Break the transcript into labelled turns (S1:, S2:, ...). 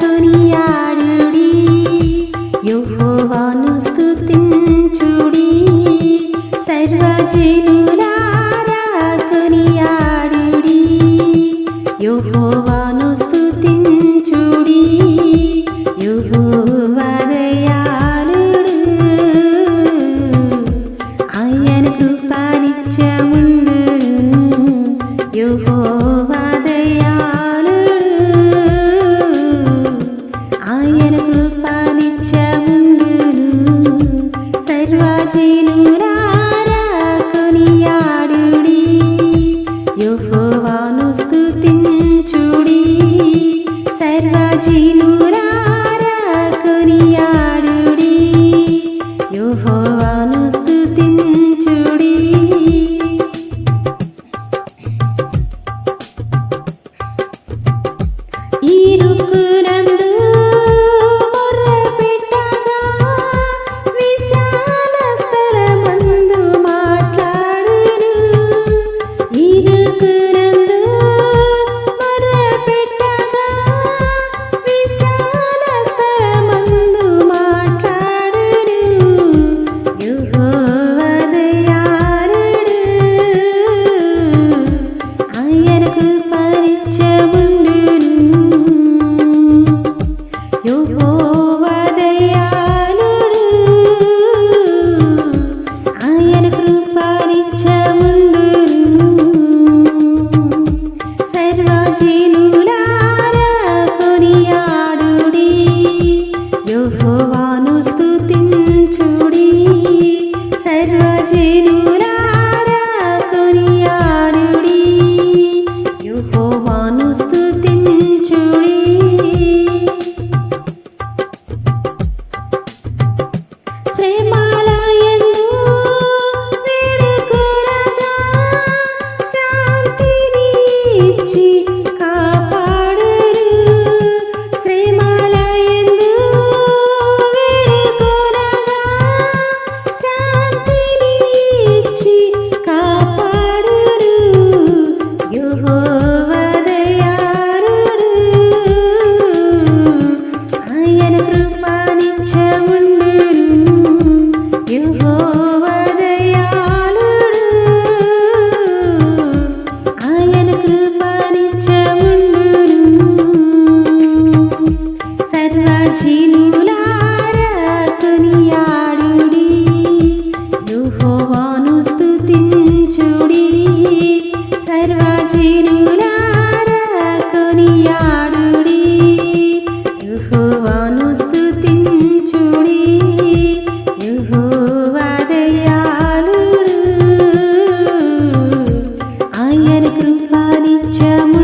S1: కొనియాడుడి యుహోవాను స్తుతించుడి. సర్వజనులారా కొనియాడుడి యుహోవాను స్తుతించుడి. యుహోవదయాలుడు ఆయనకు పానిత్యము 一起。Yağmur